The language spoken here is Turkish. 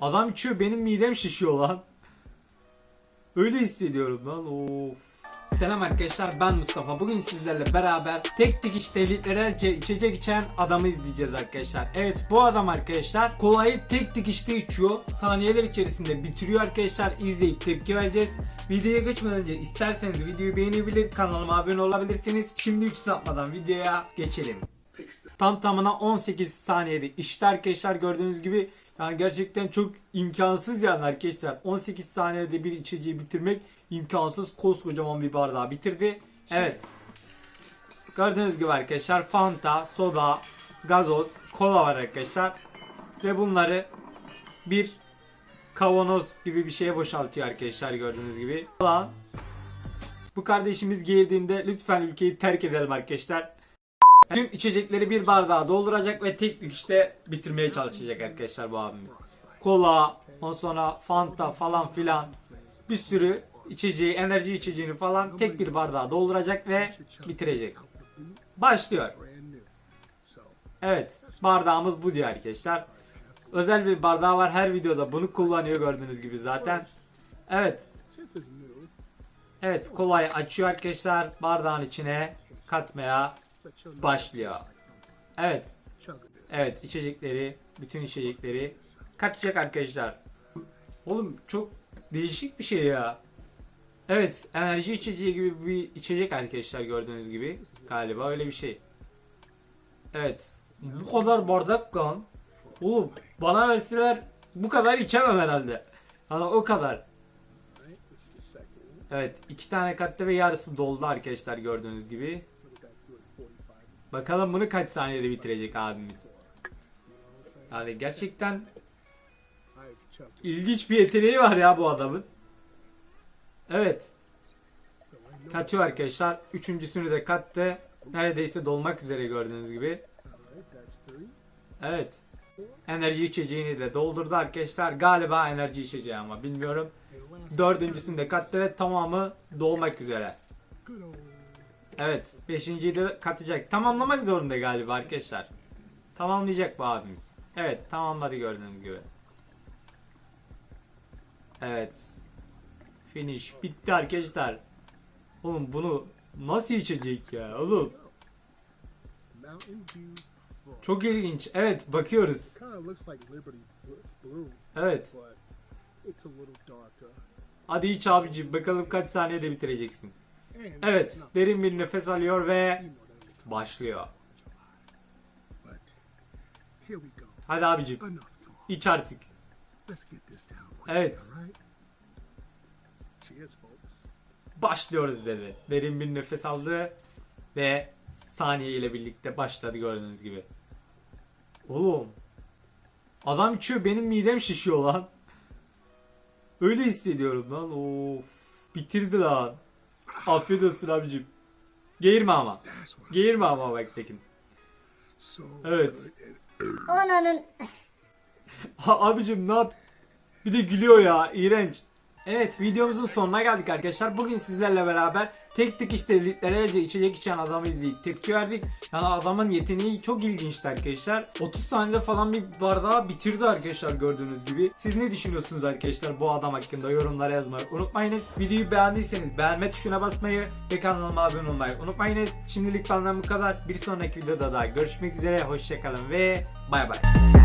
Adam içiyor benim midem şişiyor lan. Öyle hissediyorum lan of. Selam arkadaşlar ben Mustafa. Bugün sizlerle beraber tek dikiş tehliklerce içecek içen adamı izleyeceğiz arkadaşlar. Evet bu adam arkadaşlar kolayı tek dikişte içiyor. Saniyeler içerisinde bitiriyor arkadaşlar. İzleyip tepki vereceğiz. Videoya geçmeden önce isterseniz videoyu beğenebilir, kanalıma abone olabilirsiniz. Şimdi hiç uzatmadan videoya geçelim. Tam tamına 18 saniyede işte arkadaşlar gördüğünüz gibi yani gerçekten çok imkansız yani arkadaşlar 18 saniyede bir içeceği bitirmek imkansız koskocaman bir bardağı bitirdi. Evet. Gördüğünüz gibi arkadaşlar Fanta, soda, gazoz, kola var arkadaşlar. Ve bunları bir kavanoz gibi bir şeye boşaltıyor arkadaşlar gördüğünüz gibi. Falan. Bu kardeşimiz geldiğinde lütfen ülkeyi terk edelim arkadaşlar. Tüm içecekleri bir bardağa dolduracak ve tek işte bitirmeye çalışacak arkadaşlar bu abimiz. Kola, ondan sonra Fanta falan filan bir sürü içeceği, enerji içeceğini falan tek bir bardağa dolduracak ve bitirecek. Başlıyor. Evet, bardağımız bu diyor arkadaşlar. Özel bir bardağı var. Her videoda bunu kullanıyor gördüğünüz gibi zaten. Evet. Evet, kolayı açıyor arkadaşlar. Bardağın içine katmaya başlıyor. Evet. Evet içecekleri, bütün içecekleri katacak arkadaşlar. Oğlum çok değişik bir şey ya. Evet enerji içeceği gibi bir içecek arkadaşlar gördüğünüz gibi. Galiba öyle bir şey. Evet. Bu kadar bardak lan. Oğlum bana verseler bu kadar içemem herhalde. Yani o kadar. Evet iki tane katta ve yarısı doldu arkadaşlar gördüğünüz gibi. Bakalım bunu kaç saniyede bitirecek abimiz. Yani gerçekten ilginç bir yeteneği var ya bu adamın. Evet. Katıyor arkadaşlar. Üçüncüsünü de kattı. Neredeyse dolmak üzere gördüğünüz gibi. Evet. Enerji içeceğini de doldurdu arkadaşlar. Galiba enerji içeceği ama bilmiyorum. Dördüncüsünü de kattı ve tamamı dolmak üzere. Evet. Beşinciyi de katacak. Tamamlamak zorunda galiba arkadaşlar. Tamamlayacak bu abimiz. Evet. Tamamladı gördüğünüz gibi. Evet. Finish. Bitti arkadaşlar. Oğlum bunu nasıl içecek ya oğlum? Çok ilginç. Evet bakıyoruz. Evet. Hadi iç abicim bakalım kaç saniyede bitireceksin. Evet. Derin bir nefes alıyor ve başlıyor. Hadi abicim iç artık. Evet. Başlıyoruz dedi. Derin bir nefes aldı ve saniye ile birlikte başladı gördüğünüz gibi. Oğlum. Adam içiyor benim midem şişiyor lan. Öyle hissediyorum lan. Of. Bitirdi lan. Afiyet olsun abicim. Geğirme ama. Geğirme ama bak so Evet. Ha, abicim ne yap? Bir de gülüyor ya. iğrenç. Evet videomuzun sonuna geldik arkadaşlar. Bugün sizlerle beraber tek işte litrelerce içecek içen adamı izleyip tepki verdik. Yani adamın yeteneği çok ilginçti arkadaşlar. 30 saniyede falan bir bardağı bitirdi arkadaşlar gördüğünüz gibi. Siz ne düşünüyorsunuz arkadaşlar bu adam hakkında yorumlara yazmayı unutmayınız. Videoyu beğendiyseniz beğenme tuşuna basmayı ve kanalıma abone olmayı unutmayınız. Şimdilik benden bu kadar. Bir sonraki videoda daha görüşmek üzere. Hoşçakalın ve bay bay.